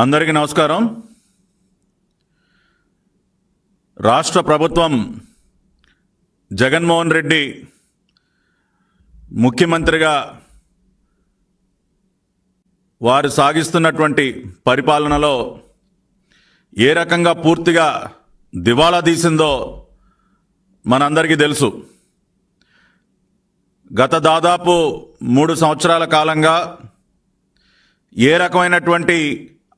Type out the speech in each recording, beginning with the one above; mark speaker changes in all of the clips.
Speaker 1: అందరికీ నమస్కారం. రాష్ట్ర ప్రభుత్వం జగన్మోహన్ రెడ్డి ముఖ్యమంత్రిగా వారు సాగిస్తున్నటువంటి పరిపాలనలో ఏ రకంగా పూర్తిగా దివాళా తీసిందో మనందరికీ తెలుసు. గత దాదాపు మూడు సంవత్సరాల కాలంగా ఏ రకమైనటువంటి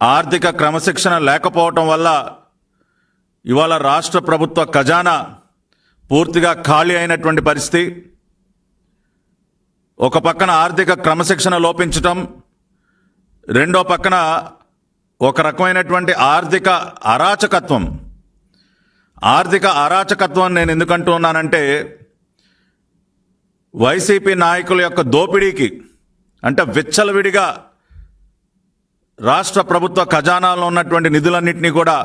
Speaker 1: ఆర్థిక క్రమశిక్షణ లేకపోవటం వల్ల ఇవాళ రాష్ట్ర ప్రభుత్వ ఖజానా పూర్తిగా ఖాళీ అయినటువంటి పరిస్థితి. ఒక పక్కన ఆర్థిక క్రమశిక్షణ లోపించటం రెండో పక్కన ఒక రకమైనటువంటి ఆర్థిక అరాచకత్వం. ఆర్థిక అరాచకత్వం నేను ఎందుకంటూ ఉన్నానంటే వైసీపీ నాయకుల యొక్క దోపిడీకి అంటే విచ్చలవిడిగా రాష్ట్ర ప్రభుత్వ ఖజానాలో ఉన్నటువంటి నిధులన్నింటినీ కూడా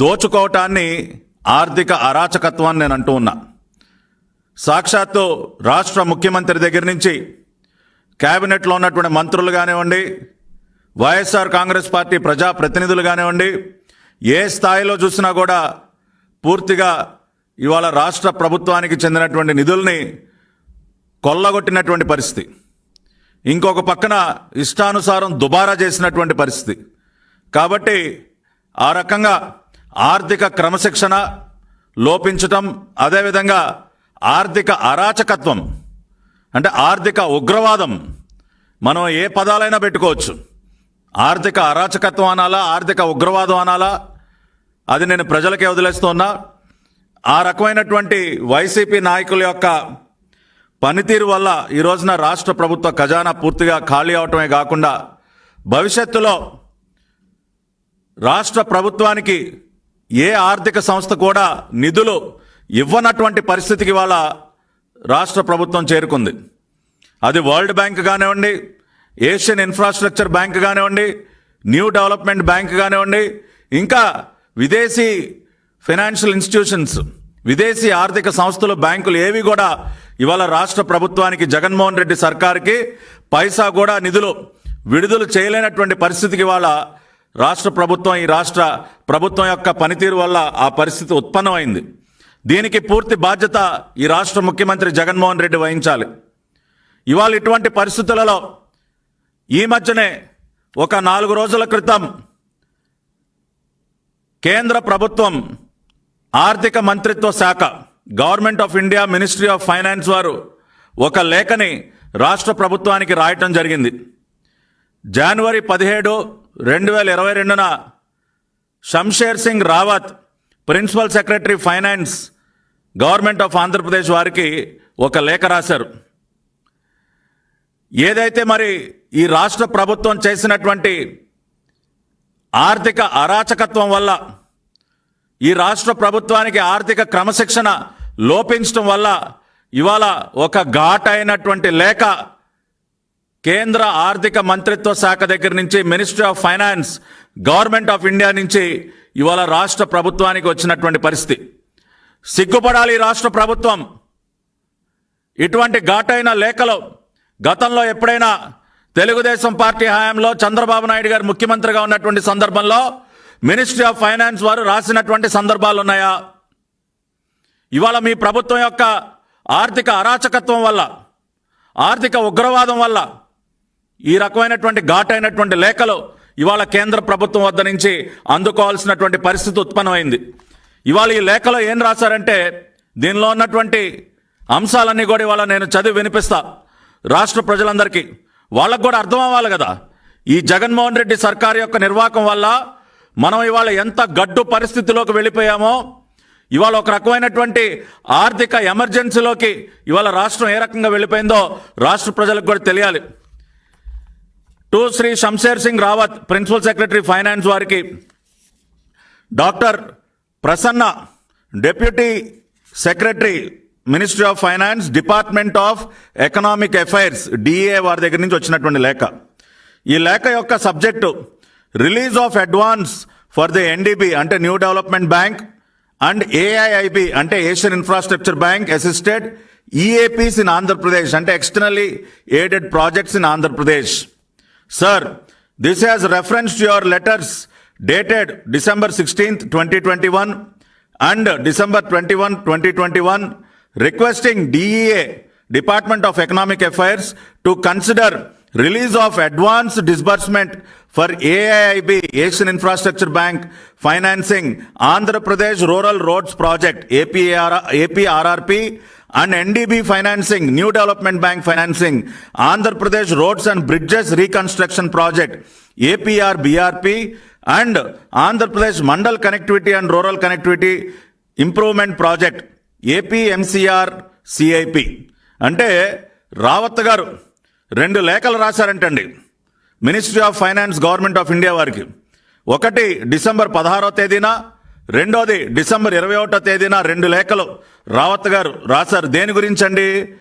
Speaker 1: దోచుకోవటాన్ని ఆర్థిక అరాచకత్వాన్ని నేను అంటూ ఉన్నా. సాక్షాత్తు రాష్ట్ర ముఖ్యమంత్రి దగ్గర నుంచి క్యాబినెట్లో ఉన్నటువంటి మంత్రులు కానివ్వండి వైఎస్ఆర్ కాంగ్రెస్ పార్టీ ప్రజాప్రతినిధులు కానివ్వండి ఏ స్థాయిలో చూసినా కూడా పూర్తిగా ఇవాళ రాష్ట్ర ప్రభుత్వానికి చెందినటువంటి నిధుల్ని కొల్లగొట్టినటువంటి పరిస్థితి. ఇంకొక పక్కన ఇష్టానుసారం దుబారా చేసినటువంటి పరిస్థితి. కాబట్టి ఆ రకంగా ఆర్థిక క్రమశిక్షణ లోపించటం అదేవిధంగా ఆర్థిక అరాచకత్వం అంటే ఆర్థిక ఉగ్రవాదం మనం ఏ పదాలైనా పెట్టుకోవచ్చు. ఆర్థిక అరాచకత్వం అనాలా ఆర్థిక ఉగ్రవాదం అనాలా అది నేను ప్రజలకే వదిలేస్తున్నా. ఆ రకమైనటువంటి వైసీపీ నాయకుల యొక్క పనితీరు వల్ల ఈ రోజున రాష్ట్ర ప్రభుత్వ ఖజానా పూర్తిగా ఖాళీ అవటమే కాకుండా భవిష్యత్తులో రాష్ట్ర ప్రభుత్వానికి ఏ ఆర్థిక సంస్థ కూడా నిధులు ఇవ్వనటువంటి పరిస్థితికి వాళ్ళ రాష్ట్ర ప్రభుత్వం చేరుకుంది. అది వరల్డ్ బ్యాంక్ కానివ్వండి ఏషియన్ ఇన్ఫ్రాస్ట్రక్చర్ బ్యాంక్ కానివ్వండి న్యూ డెవలప్మెంట్ బ్యాంక్ కానివ్వండి ఇంకా విదేశీ ఫైనాన్షియల్ ఇన్స్టిట్యూషన్స్ విదేశీ ఆర్థిక సంస్థలు బ్యాంకులు ఏవి కూడా ఇవాళ రాష్ట్ర ప్రభుత్వానికి జగన్మోహన్ రెడ్డి సర్కార్కి పైసా కూడా నిధులు విడుదల చేయలేనటువంటి పరిస్థితికి ఇవాళ రాష్ట్ర ప్రభుత్వం ఈ రాష్ట్ర ప్రభుత్వం యొక్క పనితీరు వల్ల ఆ పరిస్థితి ఉత్పన్నమైంది. దీనికి పూర్తి బాధ్యత ఈ రాష్ట్ర ముఖ్యమంత్రి జగన్మోహన్ రెడ్డి వహించాలి. ఇవాళ ఇటువంటి పరిస్థితులలో ఈ మధ్యనే ఒక నాలుగు రోజుల క్రితం కేంద్ర ప్రభుత్వం ఆర్థిక మంత్రిత్వ శాఖ government of India ministry of finance వారు ఒక లేఖని రాష్ట్ర ప్రభుత్వానికి రాయటం జరిగింది. జనవరి పదిహేడు రెండు వేల ఇరవై రెండున Shamsher Singh Rawat principal secretary finance government of Andhra Pradesh వారికి ఒక లేఖ రాశారు. ఏదైతే మరి ఈ రాష్ట్ర ప్రభుత్వం చేసినటువంటి ఆర్థిక అరాచకత్వం వల్ల ఈ రాష్ట్ర ప్రభుత్వానికి ఆర్థిక క్రమశిక్షణ లోపించడం వల్ల ఇవాళ ఒక ఘాట్ అయినటువంటి లేఖ కేంద్ర ఆర్థిక మంత్రిత్వ శాఖ దగ్గర నుంచి ministry of finance government of India నుంచి ఇవాళ రాష్ట్ర ప్రభుత్వానికి వచ్చినటువంటి పరిస్థితి. సిగ్గుపడాలి ఈ రాష్ట్ర ప్రభుత్వం. ఇటువంటి ఘాటైన లేఖలు గతంలో ఎప్పుడైనా తెలుగుదేశం పార్టీ హయాంలో చంద్రబాబు నాయుడు గారు ముఖ్యమంత్రిగా ఉన్నటువంటి సందర్భంలో మినిస్ట్రీ ఆఫ్ ఫైనాన్స్ వారు రాసినటువంటి సందర్భాలు ఉన్నాయా? ఇవాళ మీ ప్రభుత్వం యొక్క ఆర్థిక అరాచకత్వం వల్ల ఆర్థిక ఉగ్రవాదం వల్ల ఈ రకమైనటువంటి ఘాటైనటువంటి లేఖలు ఇవాళ కేంద్ర ప్రభుత్వం వద్ద నుంచి అందుకోవాల్సినటువంటి పరిస్థితి ఉత్పన్నమైంది. ఇవాళ ఈ లేఖలో ఏం రాశారంటే దీనిలో ఉన్నటువంటి అంశాలన్నీ కూడా ఇవాళ నేను చదివి వినిపిస్తా. రాష్ట్ర ప్రజలందరికీ వాళ్ళకు కూడా అర్థం అవ్వాలి కదా. ఈ జగన్మోహన్ రెడ్డి సర్కార్ యొక్క నిర్వాహకం వల్ల మనం ఇవాళ ఎంత గడ్డు పరిస్థితిలోకి వెళ్ళిపోయామో ఇవాళ ఒక రకమైనటువంటి ఆర్థిక ఎమర్జెన్సీలోకి ఇవాళ రాష్ట్రం ఏ రకంగా వెళ్ళిపోయిందో రాష్ట్ర ప్రజలకు కూడా తెలియాలి. To Shri Shamsher Singh Rawat principal secretary finance వారికి doctor Prasanna deputy secretary ministry of finance department of economic affairs DA వారి దగ్గర నుంచి వచ్చినటువంటి లేఖ. ఈ లేఖ యొక్క subject release of advance for the NDB అంటే new development bank and AIIB అంటే Asian infrastructure bank assisted EAPs in Andhra Pradesh అంటే externally aided projects in Andhra Pradesh Sir, This has reference to your letters dated December 16th, 2021 and December 21, 2021, requesting DEA, Department of Economic Affairs, to consider release of advance disbursement for AIIB, Asian for AIIB Asian infrastructure bank financing Andhra Pradesh rural roads project APR APRRP and NDB financing new development bank financing Andhra Pradesh roads and bridges reconstruction project APR BRP and Andhra Pradesh mandal connectivity and rural connectivity improvement project APMCR CIP. అంటే రావత్ గారు రెండు లేఖలు రాశారంటండి. Ministry of finance government of India వారికి. ఒకటి December పదహారో తేదీన రెండోది December ఇరవై ఒకటో తేదీన రెండు లేఖలు రావత్ గారు రాశారు. దేని గురించండి?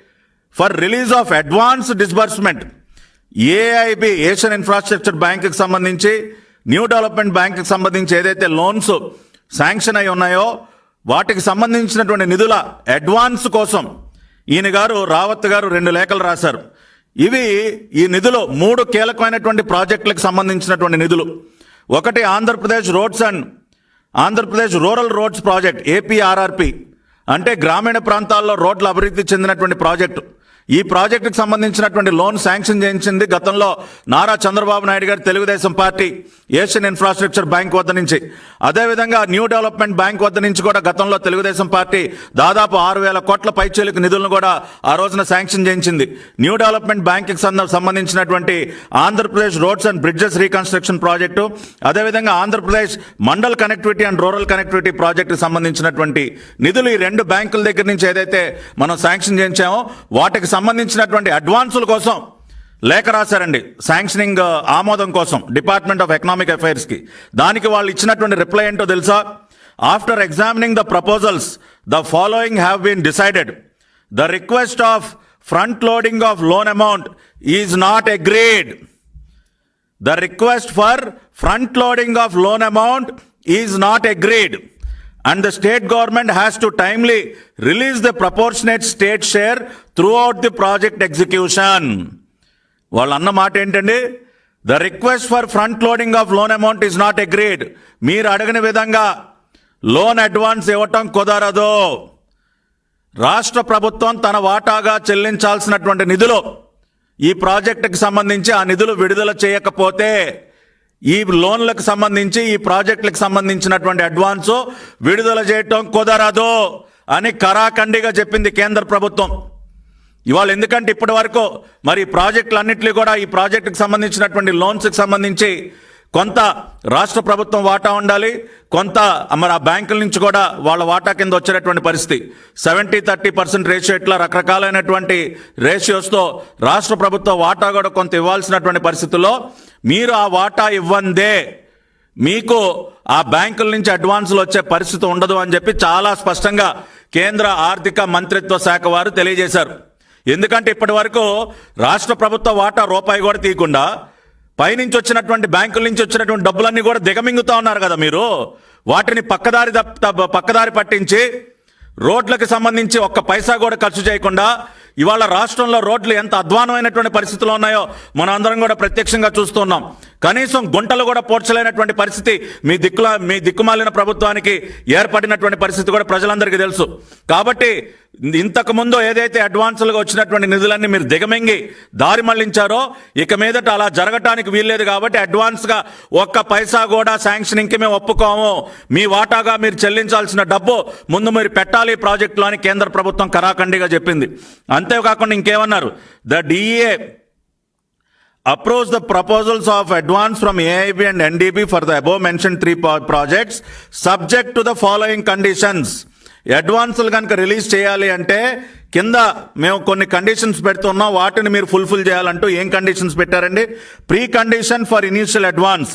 Speaker 1: For release of advance disbursement AIB Asian infrastructure బ్యాంకుకి సంబంధించి న్యూ డెవలప్మెంట్ బ్యాంకుకి సంబంధించి ఏదైతే లోన్స్ శాంక్షన్ అయి ఉన్నాయో వాటికి సంబంధించినటువంటి నిధుల అడ్వాన్స్ కోసం ఈయన గారు రావత్ గారు రెండు లేఖలు రాశారు. ఇవి ఈ నిధులు మూడు కీలకమైనటువంటి ప్రాజెక్టులకు సంబంధించినటువంటి నిధులు. ఒకటి Andhra Pradesh roads and Andhra Pradesh rural roads project APRRP అంటే గ్రామీణ ప్రాంతాల్లో రోడ్ల అభివృద్ధి చెందినటువంటి ప్రాజెక్టు. ఈ ప్రాజెక్టుకు సంబంధించినటువంటి లోన్ శాంక్షన్ చేయించింది గతంలో నారా చంద్రబాబు నాయుడు గారి Telugu Desam party Asian infrastructure bank వద్ద నుంచి. అదేవిధంగా న్యూ డెవలప్మెంట్ బ్యాంక్ వద్ద నుంచి కూడా గతంలో తెలుగుదేశం పార్టీ దాదాపు ఆరు వేల కోట్ల పైచేలకు నిధులను కూడా ఆ రోజున శాంక్షన్ చేయించింది. న్యూ డెవలప్మెంట్ బ్యాంక్కి సంబంధించినటువంటి Andhra Pradesh roads and bridges reconstruction project అదేవిధంగా Andhra Pradesh mandal connectivity and rural connectivity ప్రాజెక్టుకు సంబంధించినటువంటి నిధులు ఈ రెండు బ్యాంకుల దగ్గర నుంచి ఏదైతే మనం శాంక్షన్ చేయించామో వాటికి సంబంధించినటువంటి అడ్వాన్సుల కోసం లేఖ రాశారండి. శాంక్షనింగ్ ఆమోదం కోసం డిపార్ట్మెంట్ ఆఫ్ ఎకనామిక్ అఫైర్స్కి. దానికి వాళ్ళు ఇచ్చినటువంటి రిప్లై ఏంటో తెలుసా? After examining the proposals the following have been decided. The request of front loading of loan amount is not agreed. The request for front loading of loan amount is not agreed. And the state government has to timely release the proportionate state share throughout the project execution. వాళ్ళు అన్న మాట ఏంటండి? The request for front loading of loan amount is not agreed మీరు అడిగిన విధంగా loan advance ఇవ్వటం కుదరదు. రాష్ట్ర ప్రభుత్వం తన వాటాగా చెల్లించాల్సినటువంటి నిధులు ఈ ప్రాజెక్టుకి సంబంధించి ఆ నిధులు విడుదల చేయకపోతే ఈ లోన్లకు సంబంధించి ఈ ప్రాజెక్టులకు సంబంధించినటువంటి అడ్వాన్స్ విడుదల చేయటం కుదరదు అని కరాఖండిగా చెప్పింది కేంద్ర ప్రభుత్వం. ఇవాళ ఎందుకంటే ఇప్పటి వరకు మరి ప్రాజెక్టులన్నింటినీ కూడా ఈ ప్రాజెక్టుకి సంబంధించినటువంటి లోన్స్కి సంబంధించి కొంత రాష్ట్ర ప్రభుత్వం వాటా ఉండాలి కొంత మరి ఆ బ్యాంకుల నుంచి కూడా వాళ్ళ వాటా కింద వచ్చేటటువంటి పరిస్థితి. సెవెంటీ థర్టీ పర్సెంట్ రేషియో ఇట్లా రకరకాలైనటువంటి రేషియోస్తో రాష్ట్ర ప్రభుత్వ వాటా కూడా కొంత ఇవ్వాల్సినటువంటి పరిస్థితుల్లో మీరు ఆ వాటా ఇవ్వందే. మీకు ఆ బ్యాంకుల నుంచి అడ్వాన్సులు వచ్చే పరిస్థితి ఉండదు అని చెప్పి చాలా స్పష్టంగా కేంద్ర ఆర్థిక మంత్రిత్వ శాఖ వారు తెలియజేశారు. ఎందుకంటే ఇప్పటి వరకు రాష్ట్ర ప్రభుత్వ వాటా రూపాయి కూడా తీయకుండా పైనుంచి వచ్చినటువంటి బ్యాంకుల నుంచి వచ్చినటువంటి డబ్బులన్నీ కూడా దిగమింగుతా ఉన్నారు కదా మీరు. వాటిని పక్కదారి పక్కదారి పట్టించి రోడ్లకు సంబంధించి ఒక్క పైసా కూడా ఖర్చు చేయకుండా ఇవాళ రాష్ట్రంలో రోడ్లు ఎంత అధ్వానమైనటువంటి పరిస్థితులు ఉన్నాయో మనం అందరం కూడా ప్రత్యక్షంగా చూస్తున్నాం. కనీసం గుంటలు కూడా పోడ్చలేనటువంటి పరిస్థితి మీ దిక్కుల మీ దిక్కుమాలిన ప్రభుత్వానికి ఏర్పడినటువంటి పరిస్థితి కూడా ప్రజలందరికీ తెలుసు. కాబట్టి ఇంతకుముందు ఏదైతే అడ్వాన్సులుగా వచ్చినటువంటి నిధులన్నీ మీరు దిగమింగి దారి మళ్ళించారో ఇక మీదట అలా జరగటానికి వీల్లేదు కాబట్టి అడ్వాన్స్గా ఒక్క పైసా కూడా శాంక్షనింగ్కి మేము ఒప్పుకోము. మీ వాటాగా మీరు చెల్లించాల్సిన డబ్బు ముందు మీరు పెట్టాలి ప్రాజెక్టులో అని కేంద్ర ప్రభుత్వం కరాఖండిగా చెప్పింది. అంతేకాకుండా ఇంకేమన్నారు? The DA approach the proposals of advance from AIB and NDB for the above mention three projects subject to the following conditions అడ్వాన్సులు కనుక రిలీజ్ చేయాలి అంటే కింద మేము కొన్ని కండిషన్స్ పెడుతున్నాం వాటిని మీరు ఫుల్ఫిల్ చేయాలంటూ ఏం కండిషన్స్ పెట్టారండి? Pre condition for initial advance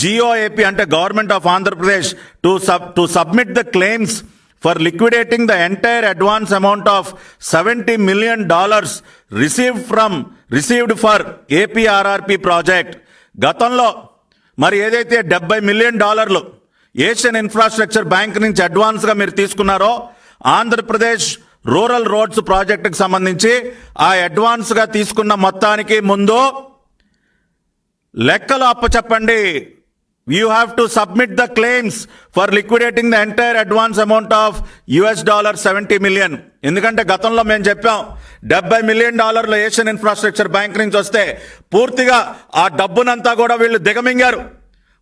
Speaker 1: GOAP అంటే government of Andhra Pradesh to sub to submit the claims for liquidating the entire advance amount of seventy million dollars receive from received for APRRP project. గతంలో మరి ఏదైతే డెబ్బై million డాలర్లు Asian infrastructure bank నుంచి అడ్వాన్స్గా మీరు తీసుకున్నారో ఆంధ్రప్రదేశ్ రూరల్ రోడ్స్ ప్రాజెక్టుకు సంబంధించి ఆ అడ్వాన్స్గా తీసుకున్న మొత్తానికి ముందు లెక్కలు అప్పచెప్పండి. You have to submit the claims for liquidating the entire advance amount of US dollar seventy million ఎందుకంటే గతంలో మేము చెప్పాం డెబ్బై మిలియన్ డాలర్లు ఏషియన్ ఇన్ఫ్రాస్ట్రక్చర్ బ్యాంక్ నుంచి వస్తే పూర్తిగా ఆ డబ్బునంతా కూడా వీళ్ళు దిగమింగారు.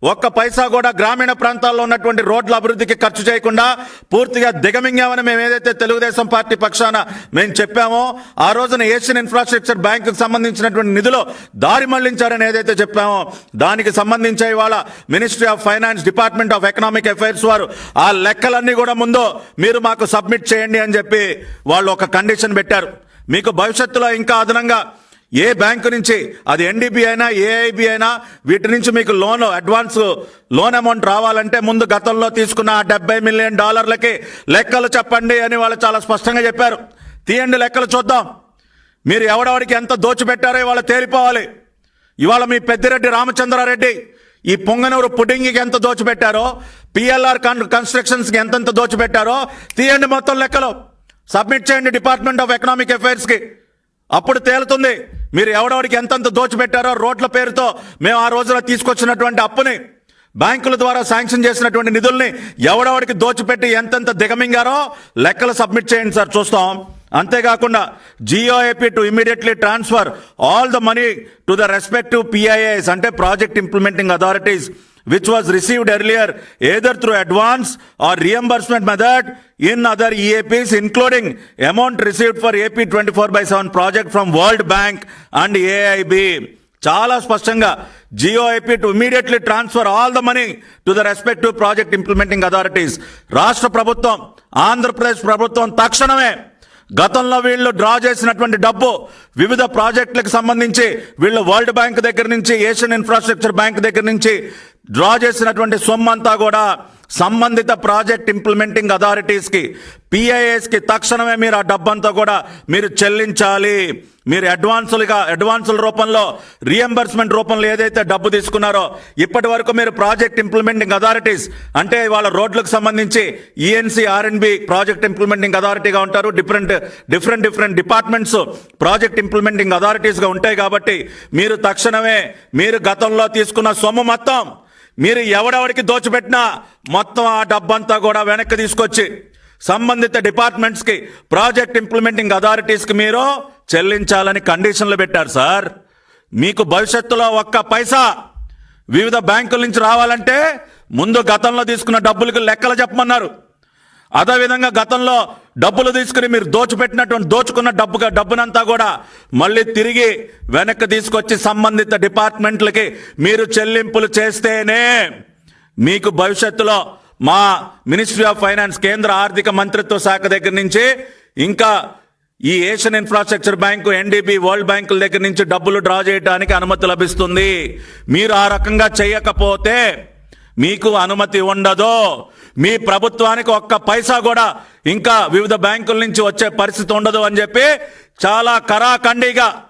Speaker 1: ఒక్క పైసా కూడా గ్రామీణ ప్రాంతాల్లో ఉన్నటువంటి రోడ్ల అభివృద్ధికి ఖర్చు చేయకుండా పూర్తిగా దిగమింగామని మేము ఏదైతే తెలుగుదేశం పార్టీ పక్షాన మేము చెప్పామో ఆ రోజున ఏషియన్ ఇన్ఫ్రాస్ట్రక్చర్ బ్యాంకుకు సంబంధించినటువంటి నిధులు దారి మళ్ళించారని ఏదైతే చెప్పామో దానికి సంబంధించి ఇవాళ ministry of finance department of economic affairs వారు ఆ లెక్కలన్నీ కూడా ముందు మీరు మాకు సబ్మిట్ చేయండి అని చెప్పి వాళ్ళు ఒక కండిషన్ పెట్టారు. మీకు భవిష్యత్తులో ఇంకా అదనంగా ఏ బ్యాంకు నుంచి అది ఎన్డీబీ అయినా ఏఐబి అయినా వీటి నుంచి మీకు లోన్ అడ్వాన్స్ లోన్ అమౌంట్ రావాలంటే ముందు గతంలో తీసుకున్న ఆ డెబ్బై మిలియన్ డాలర్లకి లెక్కలు చెప్పండి అని వాళ్ళు చాలా స్పష్టంగా చెప్పారు. తీయండి లెక్కలు చూద్దాం. మీరు ఎవడెవడికి ఎంత దోచిపెట్టారో ఇవాళ తేలిపోవాలి. ఇవాళ మీ పెద్దిరెడ్డి రామచంద్రారెడ్డి ఈ పొంగనూరు పుడింగికి ఎంత దోచిపెట్టారో పిఎల్ఆర్ కన్ కన్స్ట్రక్షన్స్కి ఎంతెంత దోచిపెట్టారో తీయండి మొత్తం లెక్కలు. సబ్మిట్ చేయండి డిపార్ట్మెంట్ ఆఫ్ ఎకనామిక్ అఫైర్స్కి అప్పుడు తేలుతుంది. మీరు ఎవడెవడికి ఎంతంత దోచిపెట్టారో రోడ్ల పేరుతో మేము ఆ రోజున తీసుకొచ్చినటువంటి అప్పుని బ్యాంకుల ద్వారా శాంక్షన్ చేసినటువంటి నిధుల్ని ఎవడెవడికి దోచిపెట్టి ఎంతెంత దిగమింగారో లెక్కలు సబ్మిట్ చేయండి సార్ చూస్తాం. అంతేకాకుండా GOAP to immediately transfer all the money to the respective PIAs అంటే project implementing authorities which was received earlier either through advance or reimbursement method in other EAPs including amount received for AP twenty four by seven project from world bank and AIB చాలా స్పష్టంగా GOAP to immediately transfer all the money to the respective project implementing authorities రాష్ట్ర ప్రభుత్వం ఆంధ్రప్రదేశ్ ప్రభుత్వం తక్షణమే గతంలో వీళ్ళు draw చేసినటువంటి డబ్బు వివిధ ప్రాజెక్టులకు సంబంధించి వీళ్ళు వరల్డ్ బ్యాంక్ దగ్గర నుంచి ఏషియన్ ఇన్ఫ్రాస్ట్రక్చర్ బ్యాంక్ దగ్గర నుంచి డ్రా చేసినటువంటి సొమ్ము అంతా కూడా సంబంధిత ప్రాజెక్ట్ ఇంప్లిమెంటింగ్ అథారిటీస్కి పిఐఎస్కి తక్షణమే మీరు ఆ డబ్బంతా కూడా మీరు చెల్లించాలి. మీరు అడ్వాన్సులుగా అడ్వాన్సుల రూపంలో రియంబర్స్మెంట్ రూపంలో ఏదైతే డబ్బు తీసుకున్నారో ఇప్పటి వరకు మీరు ప్రాజెక్ట్ ఇంప్లిమెంటింగ్ అథారిటీస్ అంటే వాళ్ళ రోడ్లకు సంబంధించి ఈఎన్సీ ఆర్ఎన్బి ప్రాజెక్ట్ ఇంప్లిమెంటింగ్ అథారిటీగా ఉంటారు. Different different different departments project implementing అథారిటీస్గా ఉంటాయి కాబట్టి మీరు తక్షణమే మీరు గతంలో తీసుకున్న సొమ్ము మొత్తం మీరు ఎవడెవడికి దోచిపెట్టినా మొత్తం ఆ డబ్బంతా కూడా వెనక్కి తీసుకొచ్చి సంబంధిత డిపార్ట్మెంట్స్కి ప్రాజెక్ట్ ఇంప్లిమెంటింగ్ అథారిటీస్కి మీరు చెల్లించాలని కండిషన్లు పెట్టారు సార్. మీకు భవిష్యత్తులో ఒక్క పైసా వివిధ బ్యాంకుల నుంచి రావాలంటే ముందు గతంలో తీసుకున్న డబ్బులకు లెక్కలు చెప్పమన్నారు. అదేవిధంగా గతంలో డబ్బులు తీసుకుని మీరు దోచిపెట్టినటువంటి దోచుకున్న డబ్బుగా డబ్బునంతా కూడా మళ్ళీ తిరిగి వెనక్కి తీసుకొచ్చి సంబంధిత డిపార్ట్మెంట్లకి మీరు చెల్లింపులు చేస్తేనే మీకు భవిష్యత్తులో మా మినిస్ట్రీ ఆఫ్ ఫైనాన్స్ కేంద్ర ఆర్థిక మంత్రిత్వ శాఖ దగ్గర నుంచి ఇంకా ఈ Asian infrastructure bank NDB world బ్యాంకుల దగ్గర నుంచి డబ్బులు డ్రా చేయడానికి అనుమతి లభిస్తుంది. మీరు ఆ రకంగా చేయకపోతే మీకు అనుమతి ఉండదు. మీ ప్రభుత్వానికి ఒక్క పైసా కూడా ఇంకా వివిధ బ్యాంకుల నుంచి వచ్చే పరిస్థితి ఉండదు అని చెప్పి చాలా కరాఖండిగా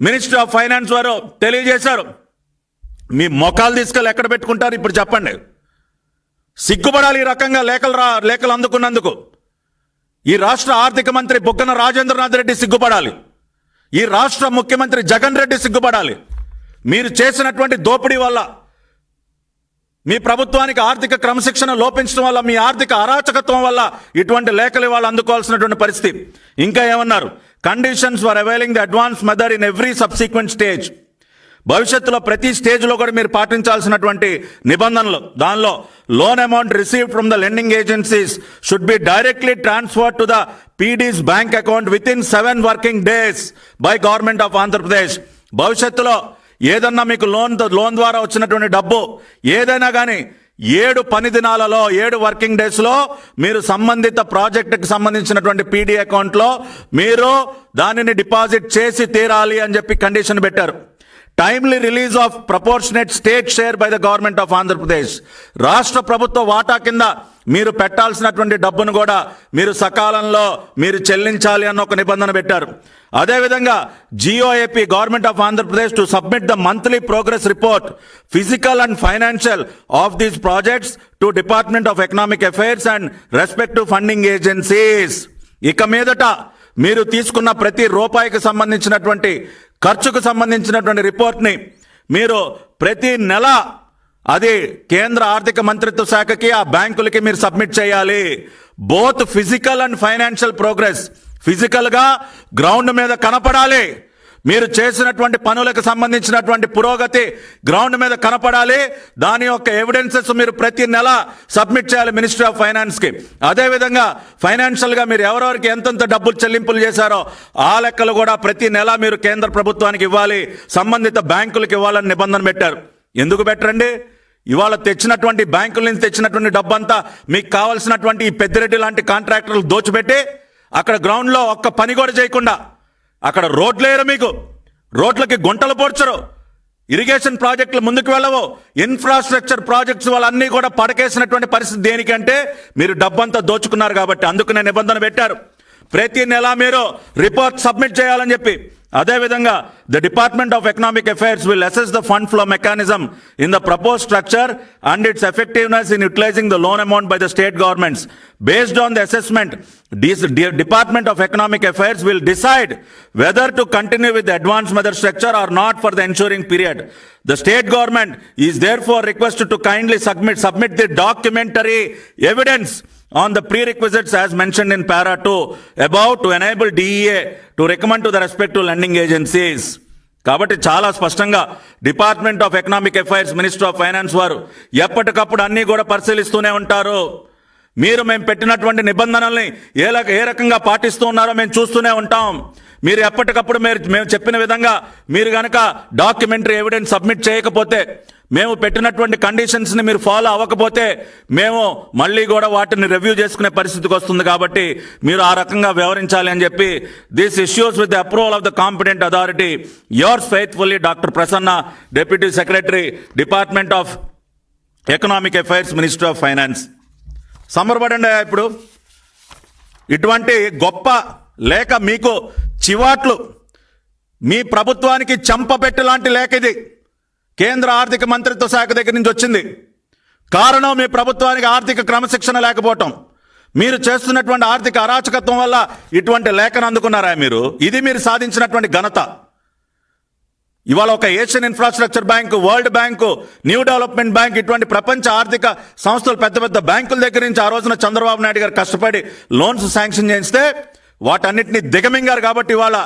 Speaker 1: మినిస్టర్ ఆఫ్ ఫైనాన్స్ వారు తెలియజేశారు. మీ మొఖాలు తీసుకెళ్ళి ఎక్కడ పెట్టుకుంటారు ఇప్పుడు చెప్పండి. సిగ్గుపడాలి ఈ రకంగా లేఖలు రా లేఖలు అందుకున్నందుకు. ఈ రాష్ట్ర ఆర్థిక మంత్రి బుగ్గన రాజేంద్రనాథ్ రెడ్డి సిగ్గుపడాలి. ఈ రాష్ట్ర ముఖ్యమంత్రి జగన్ రెడ్డి సిగ్గుపడాలి. మీరు చేసినటువంటి దోపిడీ వల్ల మీ ప్రభుత్వానికి ఆర్థిక క్రమశిక్షణ లోపించడం వల్ల మీ ఆర్థిక అరాచకత్వం వల్ల ఇటువంటి లేఖలు ఇవాళ అందుకోవాల్సినటువంటి పరిస్థితి. ఇంకా ఏమన్నారు? Conditions for availing the advance method in every subsequent stage భవిష్యత్తులో ప్రతి స్టేజ్లో కూడా మీరు పాటించాల్సినటువంటి నిబంధనలు. దానిలో loan amount receive from the lending agencies should be directly transfer to the PDs bank account within seven working days by government of Andhra Pradesh భవిష్యత్తులో ఏదన్నా మీకు లోన్ లోన్ ద్వారా వచ్చినటువంటి డబ్బు ఏదైనా కానీ ఏడు పని దినాలలో ఏడు వర్కింగ్ డేస్లో మీరు సంబంధిత ప్రాజెక్టుకి సంబంధించినటువంటి పీడీ అకౌంట్లో మీరు దానిని డిపాజిట్ చేసి తీరాలి అని చెప్పి కండిషన్ పెట్టారు. Timely release of proportionate state share by the government of Andhra Pradesh రాష్ట్ర ప్రభుత్వ వాటా కింద మీరు పెట్టాల్సినటువంటి డబ్బును కూడా మీరు సకాలంలో మీరు చెల్లించాలి అన్న ఒక నిబంధన పెట్టారు. అదేవిధంగా GoAP government of Andhra Pradesh to submit the monthly progress report physical and financial of these projects to department of economic affairs and respective funding agencies ఇక మీదట మీరు తీసుకున్న ప్రతి రూపాయికి సంబంధించినటువంటి ఖర్చుకు సంబంధించినటువంటి రిపోర్ట్ని మీరు ప్రతి నెల అది కేంద్ర ఆర్థిక మంత్రిత్వ శాఖకి ఆ బ్యాంకులకి మీరు సబ్మిట్ చేయాలి. Both physical and financial progress ఫిజికల్గా గ్రౌండ్ మీద కనపడాలి. మీరు చేసినటువంటి పనులకు సంబంధించినటువంటి పురోగతి గ్రౌండ్ మీద కనపడాలి. దాని యొక్క ఎవిడెన్సెస్ మీరు ప్రతి నెల సబ్మిట్ చేయాలి మినిస్ట్రీ ఆఫ్ ఫైనాన్స్కి అదేవిధంగా ఫైనాన్షియల్గా మీరు ఎవరెవరికి ఎంతెంత డబ్బులు చెల్లింపులు చేశారో ఆ లెక్కలు కూడా ప్రతి నెల మీరు కేంద్ర ప్రభుత్వానికి ఇవ్వాలి. సంబంధిత బ్యాంకులకు ఇవ్వాలని నిబంధన పెట్టారు. ఎందుకు పెట్టరండి? ఇవాళ తెచ్చినటువంటి బ్యాంకుల నుంచి తెచ్చినటువంటి డబ్బంతా మీకు కావలసినటువంటి ఈ పెద్దిరెడ్డి లాంటి కాంట్రాక్టర్లు దోచిపెట్టి అక్కడ గ్రౌండ్లో ఒక్క పని కూడా చేయకుండా అక్కడ రోడ్లేరు మీకు. రోడ్లకి గుంటలు పోడ్చరు. ఇరిగేషన్ ప్రాజెక్టులు ముందుకు వెళ్ళవు. ఇన్ఫ్రాస్ట్రక్చర్ ప్రాజెక్ట్స్ వాళ్ళన్నీ కూడా పడకేసినటువంటి పరిస్థితి దేనికంటే మీరు డబ్బంతా దోచుకున్నారు కాబట్టి అందుకనే నిబంధన పెట్టారు. ప్రతి నెల మీరు రిపోర్ట్ సబ్మిట్ చేయాలని చెప్పి అదేవిధంగా the department of economic affairs will assess the fund flow mechanism in the propose structure and its effectiveness in utilising the loan amount by the state governments based on the assessment department of economic affairs will decide whether to continue with advance method structure or not for the ensuring period the state government is there for request to kindly submit submit the documentary evidence on the prerequisites as mentioned in para 2 about to enable DEA to recommend to the respective lending agencies. కాబట్టి చాలా స్పష్టంగా department of economic affairs minister of finance వారు ఎప్పటికప్పుడు అన్నీ కూడా పరిశీలిస్తూనే ఉంటారు మీరు మేము పెట్టినటువంటి నిబంధనల్ని ఏ ఏ రకంగా పాటిస్తూ ఉన్నారో మేము చూస్తూనే ఉంటాం. మీరు ఎప్పటికప్పుడు మీరు మేము చెప్పిన విధంగా మీరు కనుక డాక్యుమెంటరీ ఎవిడెన్స్ సబ్మిట్ చేయకపోతే మేము పెట్టినటువంటి కండిషన్స్ని మీరు ఫాలో అవ్వకపోతే మేము మళ్ళీ కూడా వాటిని రివ్యూ చేసుకునే పరిస్థితికి వస్తుంది కాబట్టి మీరు ఆ రకంగా వ్యవహరించాలి అని చెప్పి this issues with the approval of the competent authority yours faithfully doctor Prasanna deputy secretary department of economic affairs minister of finance సంబరపడండి ఇప్పుడు. ఇటువంటి గొప్ప లేక మీకు చివాట్లు మీ ప్రభుత్వానికి చంపపెట్టు లాంటి లేఖ ఇది. కేంద్ర ఆర్థిక మంత్రిత్వ శాఖ దగ్గర నుంచి వచ్చింది. కారణం మీ ప్రభుత్వానికి ఆర్థిక క్రమశిక్షణ లేకపోవటం. మీరు చేస్తున్నటువంటి ఆర్థిక అరాచకత్వం వల్ల ఇటువంటి లేఖను అందుకున్నారా మీరు? ఇది మీరు సాధించినటువంటి ఘనత. ఇవాళ ఒక Asian infrastructure bank world bank new development bank ఇటువంటి ప్రపంచ ఆర్థిక సంస్థలు పెద్ద పెద్ద బ్యాంకుల దగ్గర నుంచి ఆ రోజున చంద్రబాబు నాయుడు గారు కష్టపడి లోన్స్ శాంక్షన్ చేయిస్తే వాటన్నిటిని దిగమింగారు కాబట్టి ఇవాళ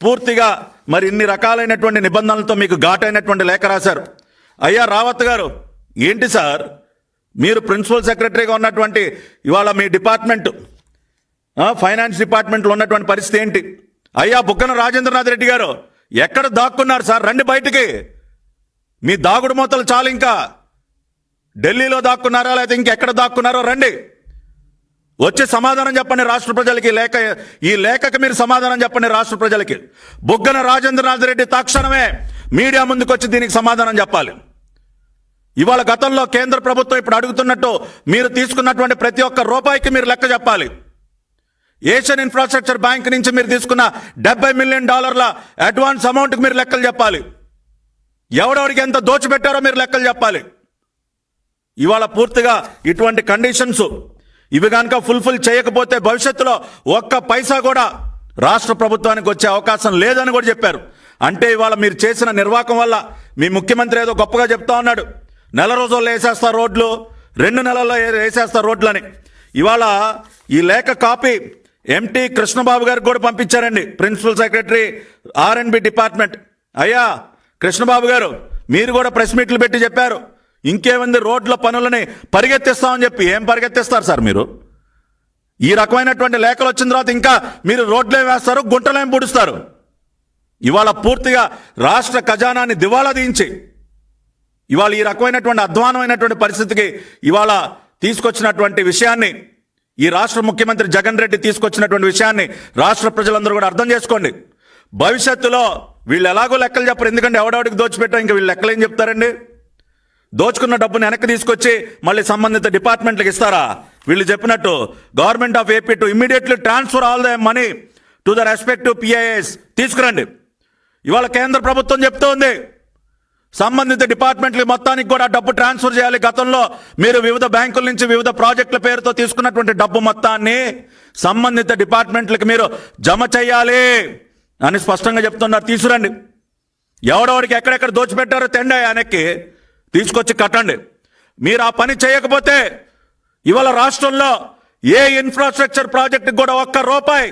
Speaker 1: పూర్తిగా మరి ఇన్ని రకాలైనటువంటి నిబంధనలతో మీకు ఘాటైనటువంటి లేఖ రాశారు. అయ్యా రావత్ గారు ఏంటి సార్? మీరు ప్రిన్సిపల్ సెక్రటరీగా ఉన్నటువంటి ఇవాళ మీ డిపార్ట్మెంట్ ఫైనాన్స్ డిపార్ట్మెంట్లో ఉన్నటువంటి పరిస్థితి ఏంటి? అయ్యా బుగ్గన రాజేంద్రనాథ్ రెడ్డి గారు ఎక్కడ దాక్కున్నారు సార్? రండి బయటికి. మీ దాగుడు మూతలు చాలు ఇంకా. ఢిల్లీలో దాక్కున్నారా లేకపోతే ఇంకెక్కడ దాక్కున్నారో రండి. వచ్చి సమాధానం చెప్పండి రాష్ట్ర ప్రజలకి. లేక లేఖ ఈ లేఖకి మీరు సమాధానం చెప్పండి రాష్ట్ర ప్రజలకి. బుగ్గన రాజేంద్రనాథ్ రెడ్డి తక్షణమే మీడియా ముందుకు వచ్చి దీనికి సమాధానం చెప్పాలి. ఇవాళ గతంలో కేంద్ర ప్రభుత్వం ఇప్పుడు అడుగుతున్నట్టు మీరు తీసుకున్నటువంటి ప్రతి ఒక్క రూపాయికి మీరు లెక్క చెప్పాలి. ఏషియన్ ఇన్ఫ్రాస్ట్రక్చర్ బ్యాంక్ నుంచి మీరు తీసుకున్న డెబ్బై మిలియన్ డాలర్ల అడ్వాన్స్ అమౌంట్కి మీరు లెక్కలు చెప్పాలి. ఎవడెవడికి ఎంత దోచిపెట్టారో మీరు లెక్కలు చెప్పాలి. ఇవాళ పూర్తిగా ఇటువంటి కండిషన్స్ ఇవి కనుక ఫుల్ఫిల్ చేయకపోతే భవిష్యత్తులో ఒక్క పైసా కూడా రాష్ట్ర ప్రభుత్వానికి వచ్చే అవకాశం లేదని కూడా చెప్పారు. అంటే ఇవాళ మీరు చేసిన నిర్వాహకం వల్ల మీ ముఖ్యమంత్రి ఏదో గొప్పగా చెప్తా ఉన్నాడు. నెల రోజుల్లో వేసేస్తారు రోడ్లు రెండు నెలల్లో వేసేస్తారు రోడ్లని. ఇవాళ ఈ లేఖ కాపీ ఎంటీ కృష్ణబాబు గారికి కూడా పంపించారండి ప్రిన్సిపల్ సెక్రటరీ ఆర్ఎండ్బి డిపార్ట్మెంట్ అయ్యా కృష్ణబాబు గారు మీరు కూడా ప్రెస్ మీట్లు పెట్టి చెప్పారు. ఇంకేముంది రోడ్ల పనులని పరిగెత్తిస్తామని చెప్పి ఏం పరిగెత్తిస్తారు సార్ మీరు? ఈ రకమైనటువంటి లేఖలు వచ్చిన తర్వాత ఇంకా మీరు రోడ్లేం వేస్తారు గుంటలేం పూడుస్తారు. ఇవాళ పూర్తిగా రాష్ట్ర ఖజానాన్ని దివాలా దించి ఇవాళ ఈ రకమైనటువంటి అధ్వానమైనటువంటి పరిస్థితికి ఇవాళ తీసుకొచ్చినటువంటి విషయాన్ని ఈ రాష్ట్ర ముఖ్యమంత్రి జగన్ రెడ్డి తీసుకొచ్చినటువంటి విషయాన్ని రాష్ట్ర ప్రజలందరూ కూడా అర్థం చేసుకోండి. భవిష్యత్తులో వీళ్ళు ఎలాగో లెక్కలు చెప్పరు. ఎందుకంటే ఎవడెవడికి దోచిపెట్టా ఇంకా వీళ్ళు లెక్కలు ఏం చెప్తారండి? దోచుకున్న డబ్బుని వెనక్కి తీసుకొచ్చి మళ్ళీ సంబంధిత డిపార్ట్మెంట్లకు ఇస్తారా? వీళ్ళు చెప్పినట్టు government of AP to immediately transfer all the money to the respective PIs తీసుకురండి. ఇవాళ కేంద్ర ప్రభుత్వం చెప్తోంది సంబంధిత డిపార్ట్మెంట్ల మొత్తానికి కూడా డబ్బు ట్రాన్స్ఫర్ చేయాలి. గతంలో మీరు వివిధ బ్యాంకుల నుంచి వివిధ ప్రాజెక్టుల పేరుతో తీసుకున్నటువంటి డబ్బు మొత్తాన్ని సంబంధిత డిపార్ట్మెంట్లకు మీరు జమ చేయాలి అని స్పష్టంగా చెప్తున్నారు. తీసుకురండి. ఎవడెవడికి ఎక్కడెక్కడ దోచిపెట్టారో తెండి ఆయనకి తీసుకొచ్చి కట్టండి. మీరు ఆ పని చేయకపోతే ఇవాళ రాష్ట్రంలో ఏ ఇన్ఫ్రాస్ట్రక్చర్ ప్రాజెక్టుకి కూడా ఒక్క రూపాయి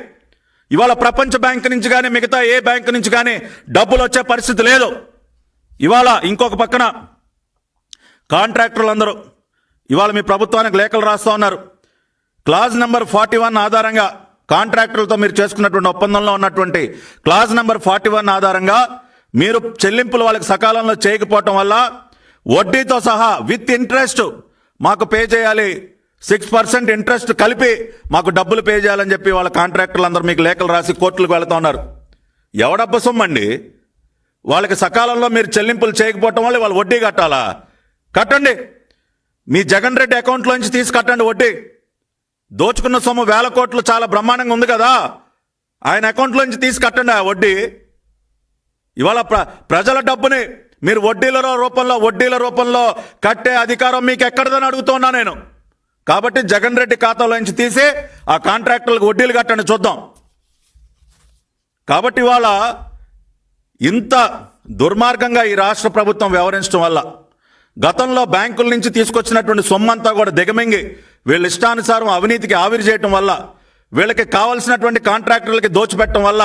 Speaker 1: ఇవాళ ప్రపంచ బ్యాంక్ నుంచి కానీ మిగతా ఏ బ్యాంక్ నుంచి కానీ డబ్బులు వచ్చే పరిస్థితి లేదు. ఇవాళ ఇంకొక పక్కన కాంట్రాక్టర్లు అందరూ ఇవాళ మీ ప్రభుత్వానికి లేఖలు రాస్తూ ఉన్నారు. క్లాజ్ నెంబర్ ఫార్టీ వన్ ఆధారంగా కాంట్రాక్టర్లతో మీరు చేసుకున్నటువంటి ఒప్పందంలో ఉన్నటువంటి క్లాజ్ నెంబర్ ఫార్టీ వన్ ఆధారంగా మీరు చెల్లింపులు వాళ్ళకి సకాలంలో చేయకపోవటం వల్ల వడ్డీతో సహా విత్ ఇంట్రెస్ట్ మాకు పే చేయాలి. సిక్స్ పర్సెంట్ ఇంట్రెస్ట్ కలిపి మాకు డబ్బులు పే చేయాలని చెప్పి వాళ్ళ కాంట్రాక్టర్లు అందరూ మీకు లేఖలు రాసి కోర్టులకు వెళుతూ ఉన్నారు. ఎవడబ్బ సొమ్మండి? వాళ్ళకి సకాలంలో మీరు చెల్లింపులు చేయకపోవటం వల్ల వాళ్ళు వడ్డీ కట్టాలా? కట్టండి. మీ జగన్ రెడ్డి అకౌంట్లోంచి తీసి కట్టండి వడ్డీ. దోచుకున్న సొమ్ము వేల కోట్లు చాలా బ్రహ్మాండంగా ఉంది కదా. ఆయన అకౌంట్లోంచి తీసి కట్టండి ఆ వడ్డీ. ఇవాళ ప్ర ప్రజల డబ్బుని మీరు వడ్డీల రూపంలో వడ్డీల రూపంలో కట్టే అధికారం మీకు ఎక్కడదని అడుగుతున్నా నేను. కాబట్టి జగన్ రెడ్డి ఖాతాలోంచి తీసి ఆ కాంట్రాక్టర్లకు వడ్డీలు కట్టండి చూద్దాం. కాబట్టి ఇవాళ ఇంత దుర్మార్గంగా ఈ రాష్ట్ర ప్రభుత్వం వ్యవహరించడం వల్ల గతంలో బ్యాంకుల నుంచి తీసుకొచ్చినటువంటి సొమ్మంతా కూడా దిగమింగి వీళ్ళ ఇష్టానుసారం అవినీతికి ఆవిరి చేయటం వల్ల వీళ్ళకి కావలసినటువంటి కాంట్రాక్టర్లకి దోచిపెట్టడం వల్ల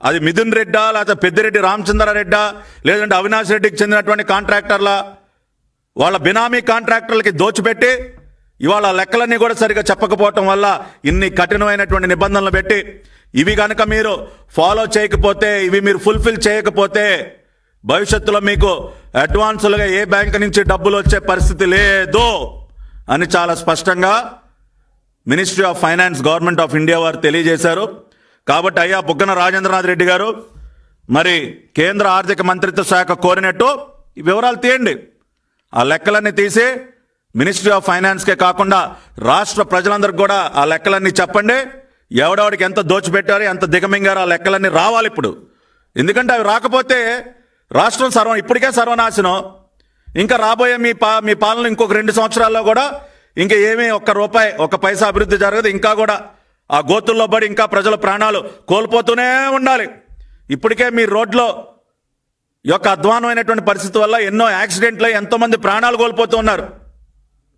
Speaker 1: అది మిథున్ రెడ్డా లేకపోతే పెద్దిరెడ్డి రామచంద్రారెడ్డా లేదంటే అవినాష్ రెడ్డికి చెందినటువంటి కాంట్రాక్టర్ల వాళ్ళ బినామీ కాంట్రాక్టర్లకి దోచిపెట్టి ఇవాళ లెక్కలన్నీ కూడా సరిగా చెప్పకపోవటం వల్ల ఇన్ని కఠినమైనటువంటి నిబంధనలు పెట్టి ఇవి కనుక మీరు ఫాలో చేయకపోతే ఇవి మీరు ఫుల్ఫిల్ చేయకపోతే భవిష్యత్తులో మీకు అడ్వాన్సులుగా ఏ బ్యాంక్ నుంచి డబ్బులు వచ్చే పరిస్థితి లేదు అని చాలా స్పష్టంగా ministry of finance government of India వారు తెలియజేశారు. కాబట్టి అయ్యా బుగ్గన రాజేంద్రనాథ్ రెడ్డి గారు మరి కేంద్ర ఆర్థిక మంత్రిత్వ శాఖ కోరినట్టు ఈ వివరాలు తీయండి. ఆ లెక్కలన్నీ తీసి మినిస్ట్రీ ఆఫ్ ఫైనాన్స్కే కాకుండా రాష్ట్ర ప్రజలందరికీ కూడా ఆ లెక్కలన్నీ చెప్పండి. ఎవడెవడికి ఎంత దోచిపెట్టారు ఎంత దిగమింగారు ఆ లెక్కలన్నీ రావాలి ఇప్పుడు. ఎందుకంటే అవి రాకపోతే రాష్ట్రం సర్వం ఇప్పటికే సర్వనాశనం. ఇంకా రాబోయే మీ పా మీ పాలన ఇంకొక రెండు సంవత్సరాల్లో కూడా ఇంకా ఏమీ ఒక్క రూపాయి ఒక పైసా అభివృద్ధి జరగదు. ఇంకా కూడా ఆ గోతుల్లో పడి ఇంకా ప్రజల ప్రాణాలు కోల్పోతూనే ఉండాలి. ఇప్పటికే మీ రోడ్లో యొక్క అధ్వానమైనటువంటి పరిస్థితి వల్ల ఎన్నో యాక్సిడెంట్లు ఎంతోమంది ప్రాణాలు కోల్పోతూ ఉన్నారు.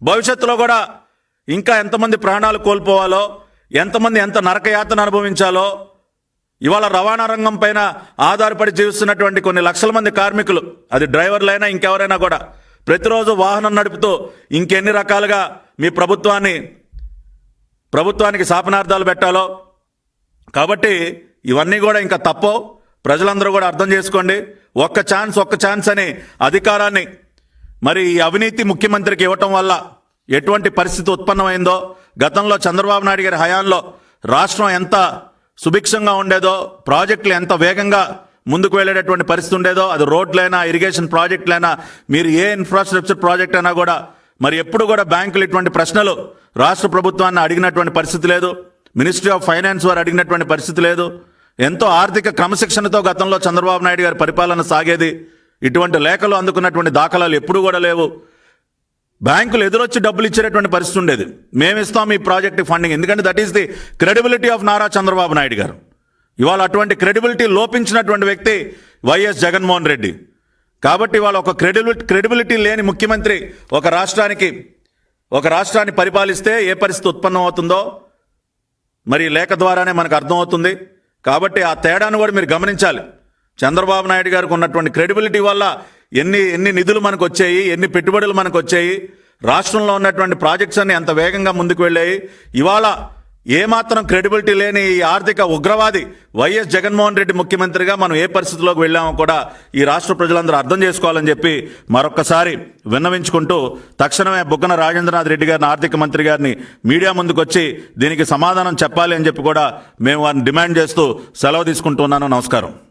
Speaker 1: భవిష్యత్తులో కూడా ఇంకా ఎంతమంది ప్రాణాలు కోల్పోవాలో ఎంతమంది ఎంత నరకయాతను అనుభవించాలో ఇవాళ రవాణా రంగం పైన ఆధారపడి జీవిస్తున్నటువంటి కొన్ని లక్షల మంది కార్మికులు అది డ్రైవర్లైనా ఇంకెవరైనా కూడా ప్రతిరోజు వాహనం నడుపుతూ ఇంకెన్ని రకాలుగా మీ ప్రభుత్వాన్ని ప్రభుత్వానికి శాపనార్థాలు పెట్టాలో. కాబట్టి ఇవన్నీ కూడా ఇంకా తప్పవు. ప్రజలందరూ కూడా అర్థం చేసుకోండి. ఒక్క ఛాన్స్ ఒక్క ఛాన్స్ అని అధికారాన్ని మరి ఈ అవినీతి ముఖ్యమంత్రికి ఇవ్వటం వల్ల ఎటువంటి పరిస్థితి ఉత్పన్నమైందో గతంలో చంద్రబాబు నాయుడు గారి హయాంలో రాష్ట్రం ఎంత సుభిక్షంగా ఉండేదో ప్రాజెక్టులు ఎంత వేగంగా ముందుకు వెళ్ళేటటువంటి పరిస్థితి ఉండేదో అది రోడ్లైనా ఇరిగేషన్ ప్రాజెక్టులైనా మీరు ఏ ఇన్ఫ్రాస్ట్రక్చర్ ప్రాజెక్ట్ అయినా కూడా మరి ఎప్పుడు కూడా బ్యాంకులు ఇటువంటి ప్రశ్నలు రాష్ట్ర ప్రభుత్వాన్ని అడిగినటువంటి పరిస్థితి లేదు మినిస్ట్రీ ఆఫ్ ఫైనాన్స్ వారు అడిగినటువంటి పరిస్థితి లేదు ఎంతో ఆర్థిక క్రమశిక్షణతో గతంలో చంద్రబాబు నాయుడు గారి పరిపాలన సాగేది ఇటువంటి లేఖలు అందుకున్నటువంటి దాఖలాలు ఎప్పుడు కూడా లేవు. బ్యాంకులు ఎదురొచ్చి డబ్బులు ఇచ్చేటటువంటి పరిస్థితి ఉండేది. మేము ఇస్తాం ఈ ప్రాజెక్ట్ ఫండింగ్. ఎందుకంటే that is the credibility of Nara Chandrababu Naidu గారు. ఇవాళ అటువంటి క్రెడిబిలిటీ లోపించినటువంటి వ్యక్తి వైఎస్ జగన్మోహన్ రెడ్డి. కాబట్టి ఇవాళ ఒక క్రెడిబిలిటీ క్రెడిబిలిటీ లేని ముఖ్యమంత్రి ఒక రాష్ట్రానికి ఒక రాష్ట్రాన్ని పరిపాలిస్తే ఏ పరిస్థితి ఉత్పన్నం అవుతుందో మరి లేఖ ద్వారానే మనకు అర్థమవుతుంది. కాబట్టి ఆ తేడాను కూడా మీరు గమనించాలి. చంద్రబాబు నాయుడు గారికి ఉన్నటువంటి క్రెడిబిలిటీ వల్ల ఎన్ని ఎన్ని నిధులు మనకు వచ్చాయి ఎన్ని పెట్టుబడులు మనకు వచ్చాయి రాష్ట్రంలో ఉన్నటువంటి ప్రాజెక్ట్స్ అన్ని ఎంత వేగంగా ముందుకు వెళ్ళాయి. ఇవాళ ఏమాత్రం క్రెడిబిలిటీ లేని ఈ ఆర్థిక ఉగ్రవాది వైఎస్ జగన్మోహన్ రెడ్డి ముఖ్యమంత్రిగా మనం ఏ పరిస్థితిలోకి వెళ్ళామో కూడా ఈ రాష్ట్ర ప్రజలందరూ అర్థం చేసుకోవాలని చెప్పి మరొక్కసారి విన్నవించుకుంటూ తక్షణమే బుగ్గన రాజేంద్రనాథ్ రెడ్డి గారిని ఆర్థిక మంత్రి గారిని మీడియా ముందుకు వచ్చి దీనికి సమాధానం చెప్పాలి అని చెప్పి కూడా మేము వారిని డిమాండ్ చేస్తూ సెలవు తీసుకుంటున్నాను నమస్కారం.